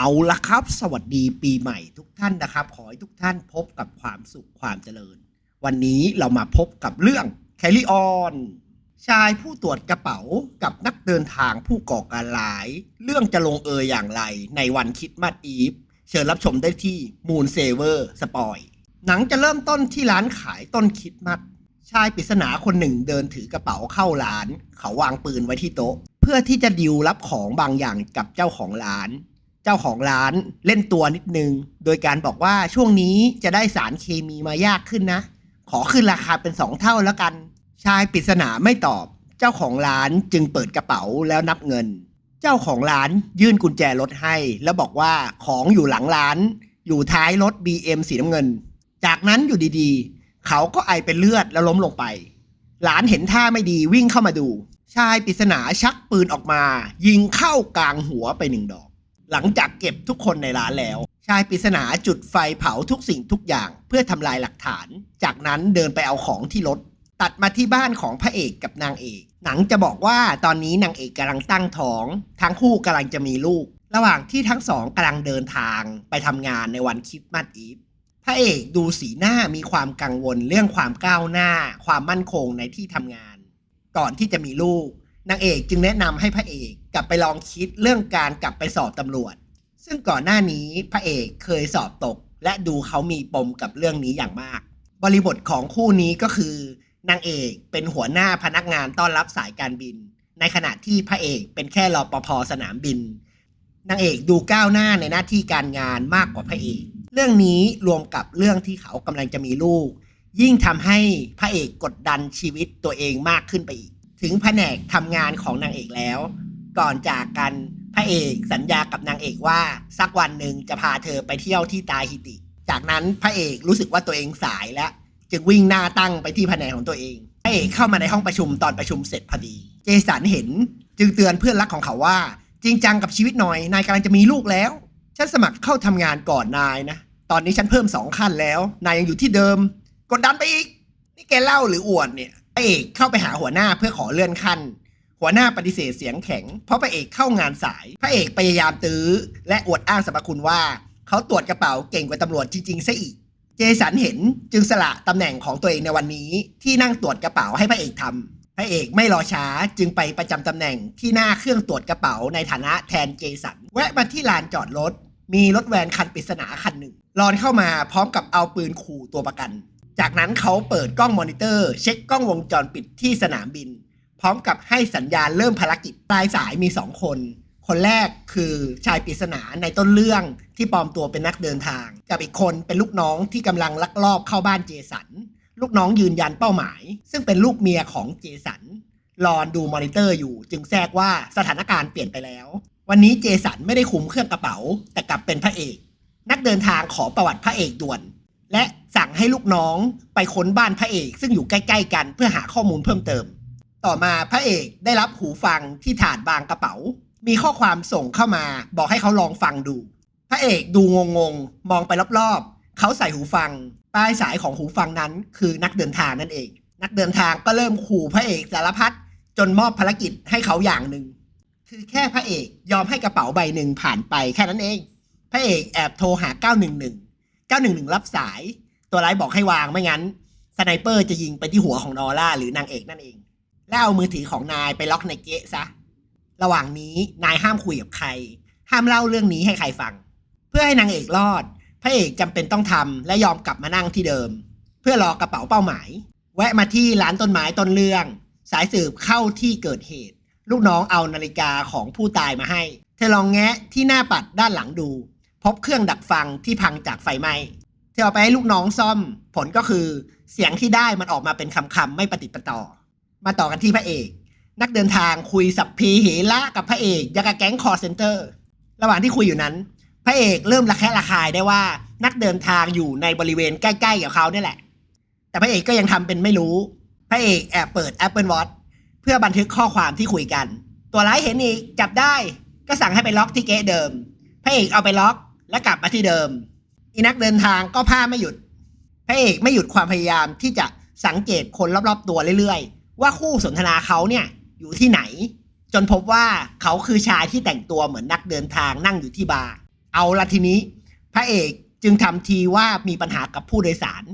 เอาละครับ สวัสดีปีใหม่ทุกท่านนะครับ ขอให้ทุกท่านพบกับความสุขความเจริญ วันนี้เรามาพบกับเรื่อง Carry On ชายผู้ตรวจกระเป๋ากับนักเดินทางผู้ก่อการร้าย เรื่องจะลงเอยอย่างไรในวันคิดมาสอีฟ เชิญรับชมได้ที่ Moon Saver สปอยหนังจะเริ่มต้นที่ร้านขายต้นคิดมัดชายปริศนาคนหนึ่งเดินถือกระเป๋าเข้าร้าน เขาวางปืนไว้ที่โต๊ะ เพื่อที่จะดิวรับของบางอย่างกับเจ้าของร้าน จ้าของร้านเล่นตัวนิดนึง โดยการบอกว่าช่วงนี้จะได้สารเคมีมายากขึ้นนะ ขอขึ้นราคาเป็นสองเท่าแล้วกัน ชายปริศนาไม่ตอบ เจ้าของร้านจึงเปิดกระเป๋าแล้วนับเงิน เจ้าของร้านยื่นกุญแจรถให้ แล้วบอกว่าของอยู่หลังร้าน อยู่ท้ายรถ BM สีน้ำเงิน จากนั้นอยู่ดีๆ เขาก็ไอเป็นเลือดแล้วล้มลงไป หลานเห็นท่าไม่ดีวิ่งเข้ามาดู ชายปริศนาชักปืนออกมา ยิงเข้ากลางหัวไปหนึ่งดอก หลังจากเก็บทุกคนในร้านแล้ว ชายปริศนาจุดไฟเผาทุกสิ่งทุกอย่างเพื่อทำลายหลักฐาน จากนั้นเดินไปเอาของที่รถตัดมาที่บ้านของพระเอกกับนางเอก หนังจะบอกว่าตอนนี้นางเอกกำลังตั้งท้อง ทั้งคู่กำลังจะมีลูก ระหว่างที่ทั้งสองกำลังเดินทางไปทำงานในวันคริสต์มาสอีฟพระเอกดูสีหน้ามีความกังวลเรื่องความก้าวหน้า ความมั่นคงในที่ทำงาน ก่อนที่จะมีลูกนางเอกจึงแนะนำให้พระเอก กลับไปลองคิดเรื่องการกลับไปสอบตำรวจ ซึ่งก่อนหน้านี้พระเอกเคยสอบตก และดูเขามีปมกับเรื่องนี้อย่างมาก บริบทของคู่นี้ก็คือนางเอกเป็นหัวหน้าพนักงานต้อนรับสายการบิน ในขณะที่พระเอกเป็นแค่รอปภสนามบินนางเอกดูก้าวหน้าในหน้าที่การงานมากกว่าพระเอก เรื่องนี้รวมกับเรื่องที่เขากำลังจะมีลูก ยิ่งทำให้พระเอกกดดันชีวิตตัวเองมากขึ้นไปอีก ถึงแผนกทำงานของนางเอกแล้ว ก่อนจากกันพระเอกสัญญากับนางเอกว่า สักวันหนึ่งจะพาเธอไปเที่ยวที่ตาฮิติ จากนั้นพระเอกรู้สึกว่าตัวเองสายแล้ว จึงวิ่งหน้าตั้งไปที่แผนกของตัวเอง พระเอกเข้ามาในห้องประชุมตอนประชุมเสร็จพอดี เจสันเห็นจึงเตือนเพื่อนรักของเขาว่า จริงจังกับชีวิตหน่อยนายกำลังจะมีลูกแล้ว ฉันสมัครเข้าทำงานก่อนนายนะ ตอนนี้ฉันเพิ่มสองขั้นแล้ว นายยังอยู่ที่เดิม กดดันไปอีก นี่แกเล่าหรืออวดเนี่ยพระเอกเข้าไปหาหัวหน้าเพื่อขอเลื่อนขั้น หัวหน้าปฏิเสธเสียงแข็ง เพราะพระเอกเข้างานสาย พระเอกพยายามตื้อ และอวดอ้างสรรพคุณว่า เขาตรวจกระเป๋าเก่งกว่าตำรวจจริงๆซะอีก เจสันเห็นจึงสละตำแหน่งของตัวเองในวันนี้ ที่นั่งตรวจกระเป๋าให้พระเอกทำพระเอกไม่รอช้าจึงไปประจำตำแหน่งที่หน้าเครื่องตรวจกระเป๋าในฐานะแทนเจสัน แวะมาที่ลานจอดรถ มีรถแวนคันปริศนาคันหนึ่งรอนเข้ามาพร้อมกับเอาปืนขู่ตัวประกัน จากนั้นเขาเปิดกล้องมอนิเตอร์ เช็คกล้องวงจรปิดที่สนามบิน พร้อมกับให้สัญญาณเริ่มภารกิจปลายสายมีสองคน คนแรกคือชายปริศนาในต้นเรื่องที่ปลอมตัวเป็นนักเดินทาง กับอีกคนเป็นลูกน้องที่กำลังลักลอบเข้าบ้านเจสัน ลูกน้องยืนยันเป้าหมาย ซึ่งเป็นลูกเมียของเจสันรอนดูมอนิเตอร์อยู่ จึงแทรกว่าสถานการณ์เปลี่ยนไปแล้ว วันนี้เจสันไม่ได้คุมเครื่องกระเป๋า แต่กลับเป็นพระเอก นักเดินทางขอประวัติพระเอกด่วน และสั่งให้ลูกน้องไปค้นบ้านพระเอก ซึ่งอยู่ใกล้ ๆ กันเพื่อหาข้อมูลเพิ่มเติม ต่อมาพระเอกได้รับหูฟังที่ถาดบางกระเป๋า มีข้อความส่งเข้ามา บอกให้เขาลองฟังดู พระเอกดูงงๆมองไปรอบๆ เขาใส่หูฟังปลายสายของหูฟังนั้น คือนักเดินทางนั่นเอง นักเดินทางก็เริ่มขู่พระเอกสารพัดจนมอบภารกิจให้เขาอย่างหนึ่งคือแค่พระเอกยอมให้กระเป๋าใบหนึ่งผ่านไปแค่นั้นเอง พระเอกแอบโทรหา 911 911 รับสาย ตัวร้ายบอกให้วางไม่งั้นสไนเปอร์จะยิงไปที่หัวของนอร่าหรือนางเอกนั่นเอง แล้วเอามือถือของนายไปล็อกในเกะซะ ระหว่างนี้นายห้ามคุยกับใคร ห้ามเล่าเรื่องนี้ให้ใครฟัง เพื่อให้นางเอกรอด พระเอกจำเป็นต้องทำและยอมกลับมานั่งที่เดิม เพื่อรอกระเป๋าเป้าหมาย แวะมาที่ร้านต้นไม้ต้นเรื่อง สายสืบเข้าที่เกิดเหตุ ลูกน้องเอานาฬิกาของผู้ตายมาให้ เธอลองแงะที่หน้าปัดด้านหลังดู พบเครื่องดักฟังที่พังจากไฟไหม้เธอเอาไปให้ลูกน้องซ่อม ผลก็คือ เสียงที่ได้มันออกมาเป็นคำๆไม่ปฏิปต่อ มาต่อกันที่พระเอก นักเดินทางคุยสับพีเหละกับพระเอกยังกับแก๊งคอร์เซนเตอร์ ระหว่างที่คุยอยู่นั้น พระเอกเริ่มระแคะระคายได้ว่านักเดินทางอยู่ในบริเวณใกล้ๆกับเขาเนี่ยแหละ แต่พระเอกก็ยังทำเป็นไม่รู้ พระเอกแอบเปิด Apple Watch เพื่อบันทึกข้อความที่คุยกัน ตัวร้ายเห็นอีกจับได้ก็สั่งให้ไปล็อกที่เก๊เดิม พระเอกเอาไปล็อกและกลับมาที่เดิม อีนักเดินทางก็พาไม่หยุด พระเอกไม่หยุดความพยายามที่จะสังเกตคนรอบๆตัวเรื่อยๆ ว่าคู่สนทนาเขาเนี่ยอยู่ที่ไหน จนพบว่าเขาคือชายที่แต่งตัวเหมือนนักเดินทางนั่งอยู่ที่บาร์เอาละทีนี้ พระเอกจึงทำทีว่ามีปัญหากับผู้โดยสาร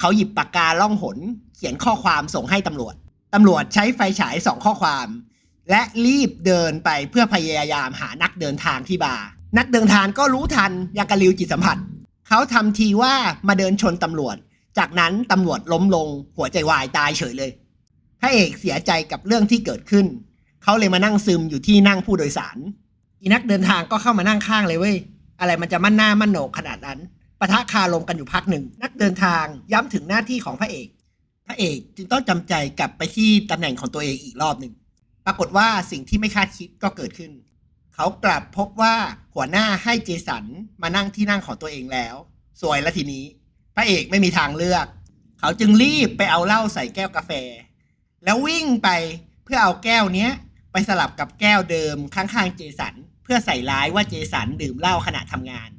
เขาหยิบปากกาล่องหน เขียนข้อความส่งให้ตำรวจตำรวจใช้ไฟฉายสองข้อความ และรีบเดินไปเพื่อพยายามหานักเดินทางที่บาร์นักเดินทางก็รู้ทันยังกะลิวจิตสัมผัส เขาทำทีว่ามาเดินชนตำรวจ จากนั้นตำรวจล้มลงหัวใจวายตายเฉยเลย พระเอกเสียใจกับเรื่องที่เกิดขึ้น เขาเลยมานั่งซึมอยู่ที่นั่งผู้โดยสาร อีนักเดินทางก็เข้ามานั่งข้างเลยเว้ย อะไรมันจะมั่นหน้ามั่นโหนกขนาดนั้นปะทะคารมกันอยู่พักหนึ่ง นักเดินทางย้ำถึงหน้าที่ของพระเอก พระเอกจึงต้องจำใจกลับไปที่ตำแหน่งของตัวเองอีกรอบหนึ่ง ปรากฏว่าสิ่งที่ไม่คาดคิดก็เกิดขึ้น เขากลับพบว่าหัวหน้าให้เจสันมานั่งที่นั่งของตัวเองแล้ว สวยแล้วทีนี้ พระเอกไม่มีทางเลือก เขาจึงรีบไปเอาเหล้าใส่แก้วกาแฟ แล้ววิ่งไปเพื่อเอาแก้วเนี้ย ไปสลับกับแก้วเดิมข้างๆเจสัน เพื่อใส่ร้ายว่าเจสันดื่มเหล้าขณะทำงาน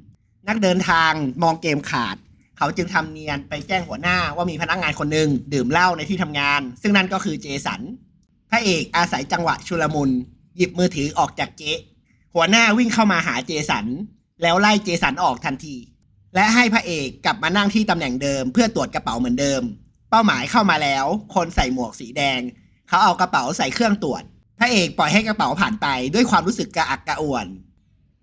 นักเดินทางมองเกมขาด เขาจึงทำเนียนไปแจ้งหัวหน้าว่ามีพนักงานคนหนึ่งดื่มเหล้าในที่ทำงาน ซึ่งนั่นก็คือเจสันพระเอกอาศัยจังหวะชุลมุน หยิบมือถือออกจากเก๊ะหัวหน้าวิ่งเข้ามาหาเจสัน แล้วไล่เจสันออกทันที และให้พระเอกกลับมานั่งที่ตำแหน่งเดิม เพื่อตรวจกระเป๋าเหมือนเดิม เป้าหมายเข้ามาแล้ว คนใส่หมวกสีแดง เขาเอากระเป๋าใส่เครื่องตรวจพระเอกปล่อยให้กระเป๋าผ่านไปด้วยความรู้สึกกระอักกระอ่วน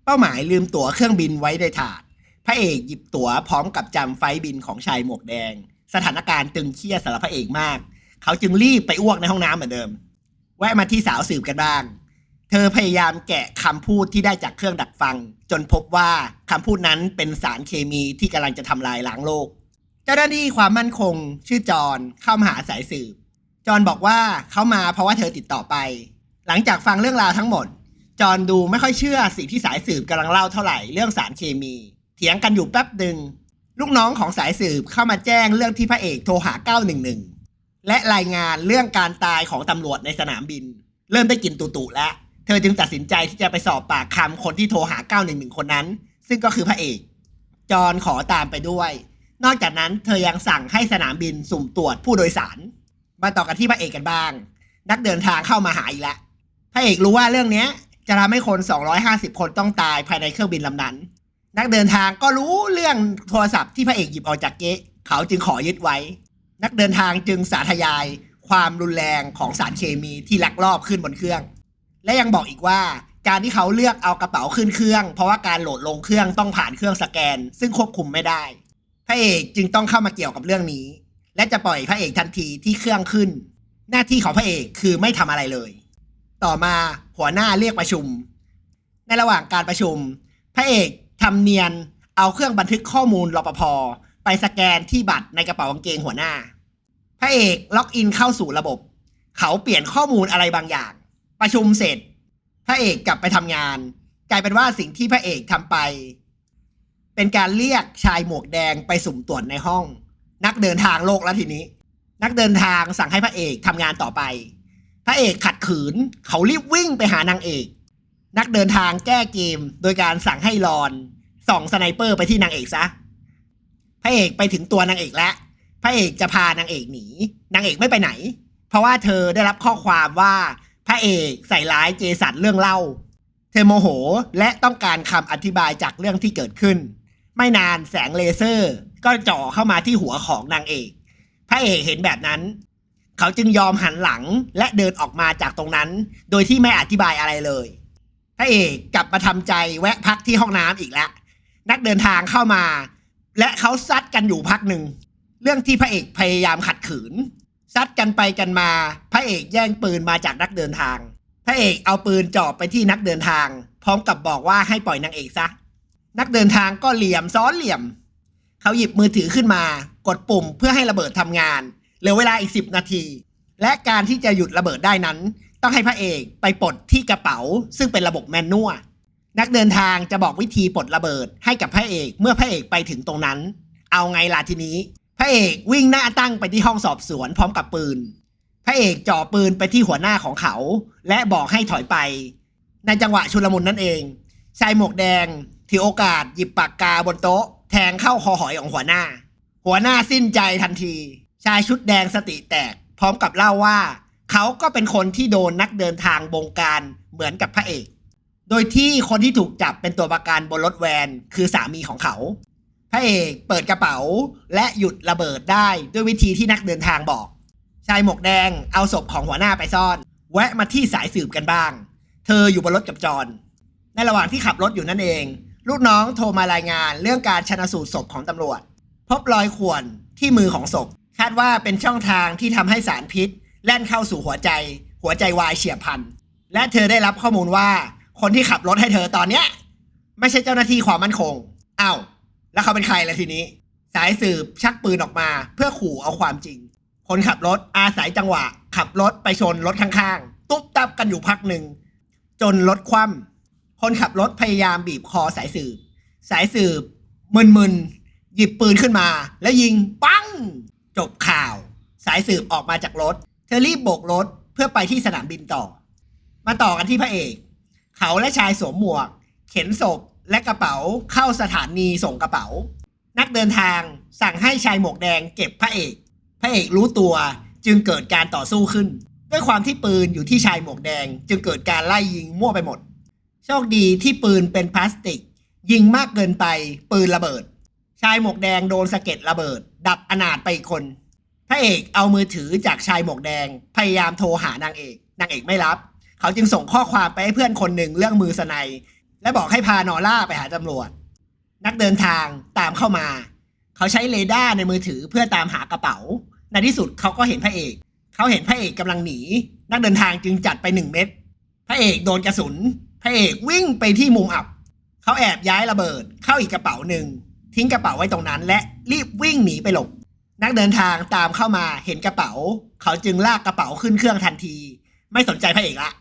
เป้าหมายลืมตั๋วเครื่องบินไว้ในถาด พระเอกหยิบตั๋วพร้อมกับจำไฟบินของชายหมวกแดง สถานการณ์ตึงเครียดสำหรับพระเอกมาก เขาจึงรีบไปอ้วกในห้องน้ำเหมือนเดิม แวะมาที่สาวสืบกันบ้าง เธอพยายามแกะคำพูดที่ได้จากเครื่องดักฟัง จนพบว่าคำพูดนั้นเป็นสารเคมีที่กำลังจะทำลายล้างโลก จ้าหน้าที่ความมั่นคง ชื่อจอนเข้ามาหาสายสืบ จอนบอกว่าเขามาเพราะว่าเธอติดต่อไป หลังจากฟังเรื่องราวทั้งหมด จอนดูไม่ค่อยเชื่อสิ่งที่สายสืบกำลังเล่าเท่าไหร่เรื่องสารเคมี เถียงกันอยู่แป๊บหนึ่งลูกน้องของสายสืบเข้ามาแจ้งเรื่องที่พระเอกโทรหา 911 และรายงานเรื่องการตายของตำรวจในสนามบิน เริ่มได้กลินตุตุแล้วเธอจึงตัดสินใจที่จะไปสอบปากคำคนที่โทรหา 911 คนนั้น ซึ่งก็คือพระเอก จอนขอตามไปด้วย นอกจากนั้นเธอยังสั่งให้สนามบินสุ่มตรวจผู้โดยสาร มาต่อกันที่พระเอกกันบ้าง นักเดินทางเข้ามาหาอีกแล้วพระเอกรู้ว่าเรื่องเนี้ยจะทำให้คน 250 คนต้องตายภายในเครื่องบินลำนั้น นักเดินทางก็รู้เรื่องโทรศัพท์ที่พระเอกหยิบออกจากเก๊ะเขาจึงขอยึดไว้ นักเดินทางจึงสาธยาย ความรุนแรงของสารเคมีที่ลักลอบขึ้นบนเครื่อง และยังบอกอีกว่าการที่เขาเลือกเอากระเป๋าขึ้นเครื่อง เพราะว่าการโหลดลงเครื่องต้องผ่านเครื่องสแกน ซึ่งควบคุมไม่ได้ พระเอกจึงต้องเข้ามาเกี่ยวกับเรื่องนี้ และจะปล่อยพระเอกทันทีที่เครื่องขึ้น หน้าที่ของพระเอกคือไม่ทำอะไรเลย ต่อมาหัวหน้าเรียกประชุม ในระหว่างการประชุม พระเอกทำเนียนเอาเครื่องบันทึกข้อมูลรปภไปสแกนที่บัตรในกระเป๋ากางเกงหัวหน้า พระเอกล็อกอินเข้าสู่ระบบ เขาเปลี่ยนข้อมูลอะไรบางอย่าง ประชุมเสร็จ พระเอกกลับไปทำงาน กลายเป็นว่าสิ่งที่พระเอกทำไป เป็นการเรียกชายหมวกแดงไปสุ่มตรวจในห้อง นักเดินทางโลกแล้วทีนี้ นักเดินทางสั่งให้พระเอกทำงานต่อไป พระเอกขัดขืน เขารีบวิ่งไปหานางเอก นักเดินทางแก้เกม โดยการสั่งให้รอนส่องสไนเปอร์ไปที่นางเอกซะพระเอกไปถึงตัวนางเอกแล้วพระเอกจะพานางเอกหนี นางเอกไม่ไปไหน เพราะว่าเธอได้รับข้อความว่าพระเอกใส่ร้ายเจสันเรื่องเล่า เธอโมโหและต้องการคำอธิบายจากเรื่องที่เกิดขึ้น ไม่นานแสงเลเซอร์ ก็จ่อเข้ามาที่หัวของนางเอก พระเอกเห็นแบบนั้น เขาจึงยอมหันหลังและเดินออกมาจากตรงนั้น โดยที่ไม่อธิบายอะไรเลย พระเอกกลับมาทำใจแวะพักที่ห้องน้ำอีกแล้วนักเดินทางเข้ามา และเขาซัดกันอยู่พักหนึ่ง เรื่องที่พระเอกพยายามขัดขืน ซัดกันไปกันมา พระเอกแย่งปืนมาจากนักเดินทาง พระเอกเอาปืนจ่อไปที่นักเดินทาง พร้อมกับบอกว่าให้ปล่อยนางเอกซะ นักเดินทางก็เหลี่ยมซ้อนเหลี่ยม เขาหยิบมือถือขึ้นมา กดปุ่มเพื่อให้ระเบิดทำงานเหลือเวลาอีกสิบนาที และการที่จะหยุดระเบิดได้นั้น ต้องให้พระเอกไปปลดที่กระเป๋า ซึ่งเป็นระบบแมนนวลนักเดินทางจะบอกวิธีปลดระเบิดให้กับพระเอกเมื่อพระเอกไปถึงตรงนั้น เอาไงล่ะทีนี้ พระเอกวิ่งหน้าตั้งไปที่ห้องสอบสวนพร้อมกับปืน พระเอกจ่อปืนไปที่หัวหน้าของเขา และบอกให้ถอยไป ในจังหวะชุลมุนนั่นเองชายหมวกแดง ถือโอกาสหยิบปากกาบนโต๊ะ แทงเข้าคอหอยของหัวหน้า หัวหน้าสิ้นใจทันที ชายชุดแดงสติแตก พร้อมกับเล่าว่า เขาก็เป็นคนที่โดนนักเดินทางบงการเหมือนกับพระเอก โดยที่คนที่ถูกจับเป็นตัวประกันบนรถแวนคือสามีของเขา พระเอกเปิดกระเป๋าและหยุดระเบิดได้ด้วยวิธีที่นักเดินทางบอก ชายหมวกแดงเอาศพของหัวหน้าไปซ่อน แวะมาที่สายสืบกันบ้าง เธออยู่บนรถกับจอนในระหว่างที่ขับรถอยู่นั่นเอง ลูกน้องโทรมารายงานเรื่องการชนะสูตรศพของตำรวจ พบรอยข่วนที่มือของศพ คาดว่าเป็นช่องทางที่ทำให้สารพิษ แล่นเข้าสู่หัวใจ หัวใจวายเฉียบพลัน และเธอได้รับข้อมูลว่า คนที่ขับรถให้เธอตอนเนี้ย ไม่ใช่เจ้าหน้าที่ความมั่นคงอ้าวแล้วเขาเป็นใครล่ะทีนี้ สายสืบชักปืนออกมา เพื่อขู่เอาความจริง คนขับรถอาศัยจังหวะ ขับรถไปชนรถข้างๆ ตุ๊บตับกันอยู่พักหนึ่งจนรถคว่ำ คนขับรถพยายามบีบคอสายสืบ สายสืบมึนๆหยิบปืนขึ้นมา แล้วยิงปัง จบข่าว สายสืบออกมาจากรถ เธอรีบโบกรถเพื่อไปที่สนามบินต่อ มาต่อกันที่พระเอก เขาและชายสวมหมวก เข็นศพและกระเป๋าเข้าสถานีส่งกระเป๋า นักเดินทางสั่งให้ชายหมวกแดงเก็บพระเอก พระเอกรู้ตัวจึงเกิดการต่อสู้ขึ้น ด้วยความที่ปืนอยู่ที่ชายหมวกแดง จึงเกิดการไล่ยิงมั่วไปหมด โชคดีที่ปืนเป็นพลาสติก ยิงมากเกินไปปืนระเบิด ชายหมวกแดงโดนสะเก็ดระเบิด ดับอนาถไปอีกคน พระเอกเอามือถือจากชายหมวกแดง พยายามโทรหานางเอก นางเอกไม่รับ เขาจึงส่งข้อความไปให้เพื่อนคนหนึ่งเรื่องมือสไนและบอกให้พานอล่าไปหาตำรวจ นักเดินทางตามเข้ามา เขาใช้เรดาร์ในมือถือเพื่อตามหากระเป๋า ในที่สุดเขาก็เห็นพระเอก เขาเห็นพระเอกกำลังหนี นักเดินทางจึงจัดไปหนึ่งเม็ด พระเอกโดนกระสุน พระเอกวิ่งไปที่มุมอับ เขาแอบย้ายระเบิดเข้าอีกกระเป๋าหนึ่ง ทิ้งกระเป๋าไว้ตรงนั้น และรีบวิ่งหนีไปหลบ นักเดินทางตามเข้ามาเห็นกระเป๋า เขาจึงลากกระเป๋าขึ้นเครื่องทันที ไม่สนใจพระเอกละ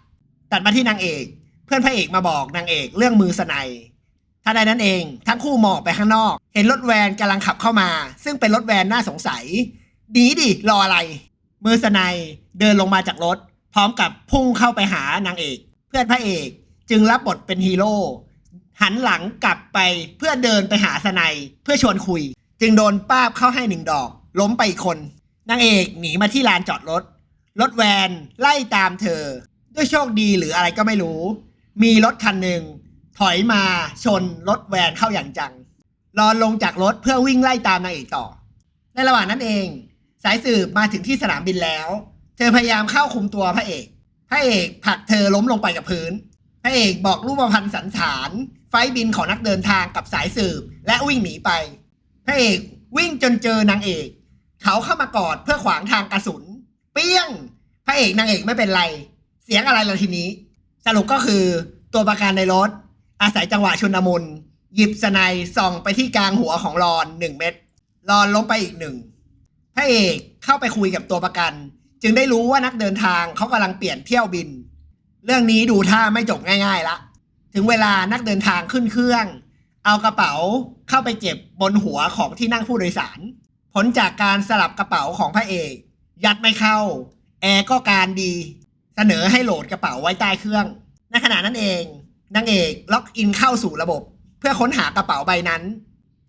ตัดมาที่นางเอก เพื่อนพระเอกมาบอกนางเอกเรื่องมือสไนยทันใดนั้นเอง ทั้งคู่มองไปข้างนอก เห็นรถแวนกำลังขับเข้ามา ซึ่งเป็นรถแวนน่าสงสัยหนีดิรออะไร มือสไนยเดินลงมาจากรถ พร้อมกับพุ่งเข้าไปหานางเอก เพื่อนพระเอก จึงรับบทเป็นฮีโร่หันหลังกลับไปเพื่อเดินไปหาสไนยเพื่อชวนคุย จึงโดนป้าบเข้าให้หนึ่งดอก ล้มไปอีกคนนางเอกหนีมาที่ลานจอดรถ รถแวนไล่ตามเธอ ด้วยโชคดีหรืออะไรก็ไม่รู้ มีรถคันหนึ่งถอยมาชนรถแวนเข้าอย่างจังรอนลงจากรถเพื่อวิ่งไล่ตามนางเอกต่อ ในระหว่างนั้นเอง สายสืบมาถึงที่สนามบินแล้ว เธอพยายามเข้าคุมตัวพระเอก พระเอกผลักเธอล้มลงไปกับพื้น พระเอกบอกรูปพันธ์สันฐาน ไฟบินของนักเดินทางกับสายสืบ และวิ่งหนีไป พระเอกวิ่งจนเจอนางเอก เขาเข้ามากอดเพื่อขวางทางกระสุน เปี้ยง พระเอกนางเอกไม่เป็นไร เสียงอะไรล่ะทีนี้ สรุปก็คือตัวประกันในรถ อาศัยจังหวะชุนมุนหยิบสไนส่องไปที่กลางหัวของรอนหนึ่งเม็ดรอนล้มไปอีกหนึ่งพระเอกเข้าไปคุยกับตัวประกัน จึงได้รู้ว่านักเดินทางเขากำลังเปลี่ยนเที่ยวบิน เรื่องนี้ดูท่าไม่จบง่ายๆละ ถึงเวลานักเดินทางขึ้นเครื่อง เอากระเป๋าเข้าไปเก็บบนหัวของที่นั่งผู้โดยสาร ผลจากการสลับกระเป๋าของพระเอก ยัดไม่เข้า แอร์ก็การดี เสนอให้โหลดกระเป๋าไว้ใต้เครื่อง ในขณะนั้นเองนางเอกล็อกอินเข้าสู่ระบบ เพื่อค้นหากระเป๋าใบนั้น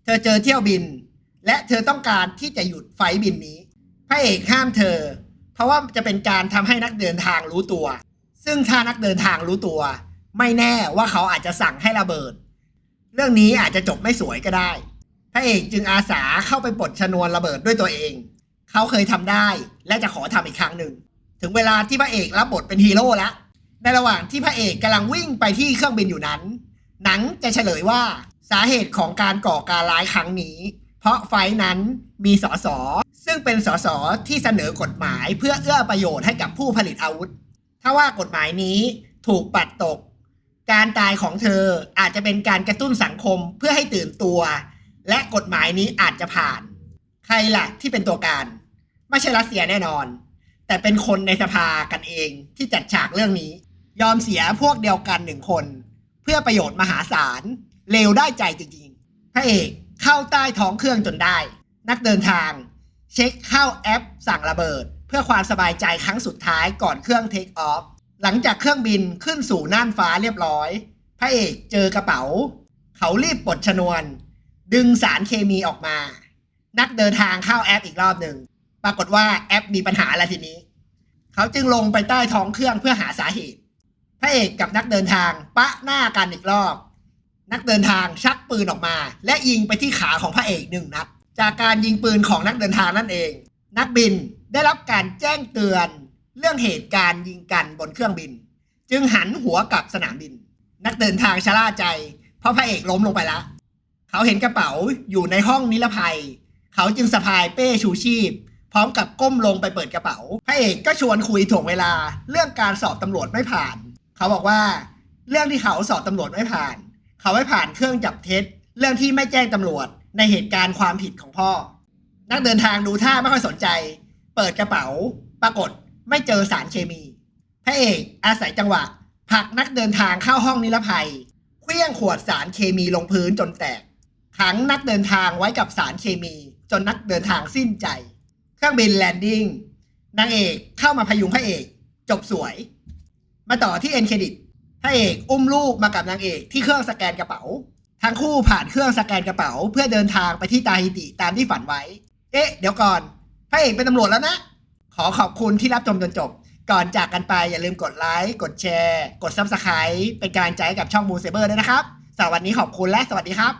เธอเจอเที่ยวบิน และเธอต้องการที่จะหยุดไฟบินนี้ พระเอกห้ามเธอ เพราะว่าจะเป็นการทำให้นักเดินทางรู้ตัว ซึ่งถ้านักเดินทางรู้ตัว ไม่แน่ว่าเขาอาจจะสั่งให้ระเบิด เรื่องนี้อาจจะจบไม่สวยก็ได้ พระเอกจึงอาสาเข้าไปปลดชนวนระเบิดด้วยตัวเอง เขาเคยทำได้และจะขอทำอีกครั้งหนึ่ง ถึงเวลาที่พระเอกรับบทเป็นฮีโร่แล้วในระหว่างที่พระเอกกำลังวิ่งไปที่เครื่องบินอยู่นั้น หนังจะเฉลยว่าสาเหตุของการก่อการร้ายครั้งนี้ เพราะไฟนั้นมีสสซึ่งเป็นสสที่เสนอกฎหมายเพื่อเอื้อประโยชน์ให้กับผู้ผลิตอาวุธ ถ้าว่ากฎหมายนี้ถูกปัดตก การตายของเธออาจจะเป็นการกระตุ้นสังคมเพื่อให้ตื่นตัว และกฎหมายนี้อาจจะผ่าน ใครล่ะที่เป็นตัวการ ไม่ใช่รัสเซียแน่นอน แต่เป็นคนในสภากันเองที่จัดฉากเรื่องนี้ ยอมเสียพวกเดียวกันหนึ่งคน เพื่อประโยชน์มหาศาลเลวได้ใจจริงๆพระเอกเข้าใต้ท้องเครื่องจนได้ นักเดินทาง เช็คเข้าแอปสั่งระเบิด เพื่อความสบายใจครั้งสุดท้ายก่อนเครื่องเทคออฟหลังจากเครื่องบินขึ้นสู่น่านฟ้าเรียบร้อย พระเอกเจอกระเป๋า เขารีบปลดชนวน ดึงสารเคมีออกมา นักเดินทางเข้าแอปอีกรอบหนึ่ง ปรากฏว่าแอปมีปัญหาอะไรทีนี้ เขาจึงลงไปใต้ท้องเครื่องเพื่อหาสาเหตุ พระเอกกับนักเดินทางปะหน้ากันอีกรอบ นักเดินทางชักปืนออกมา และยิงไปที่ขาของพระเอกหนึ่งนัด จากการยิงปืนของนักเดินทางนั่นเอง นักบิน ได้รับการแจ้งเตือนเรื่องเหตุการณ์ยิงกันบนเครื่องบิน จึงหันหัวกลับสนามบิน นักเดินทางชะล่าใจ เพราะพระเอกล้มลงไปแล้วเขาเห็นกระเป๋าอยู่ในห้องนิรภัย เขาจึงสะพายเป้ชูชีพ พร้อมกับก้มลงไปเปิดกระเป๋า พระเอกก็ชวนคุยถ่วงเวลาเรื่องการสอบตำรวจไม่ผ่าน เขาบอกว่า เรื่องที่เขาสอบตำรวจไม่ผ่าน เขาไม่ผ่านเครื่องจับเท็จ เรื่องที่ไม่แจ้งตำรวจในเหตุการณ์ความผิดของพ่อ นักเดินทางดูท่าไม่ค่อยสนใจ เปิดกระเป๋า ปรากฏไม่เจอสารเคมีพระเอกอาศัยจังหวะผลักนักเดินทางเข้าห้องนิรภัยเคลี้ยงขวดสารเคมีลงพื้นจนแตก ขังนักเดินทางไว้กับสารเคมี จนนักเดินทางสิ้นใจ เครื่องบินแลนดิ้งนางเอกเข้ามาพยุงพระเอก จบสวย มาต่อที่เอ็นเครดิตพระเอกอุ้มลูกมากับนางเอกที่เครื่องสแกนกระเป๋า ทั้งคู่ผ่านเครื่องสแกนกระเป๋า เพื่อเดินทางไปที่ตาฮิติตามที่ฝันไว้ เอ๊ะ เดี๋ยวก่อน พระเอกเป็นตำรวจแล้วนะ ขอขอบคุณที่รับชมจนจบ ก่อนจากกันไปอย่าลืมกดไลค์ กดแชร์ กดซับสไคร b e เป็นกำลังใจให้กับช่องมูเซเบอร์ด้วยนะครับสำหรับวันนี้ขอบคุณและสวัสดีครับ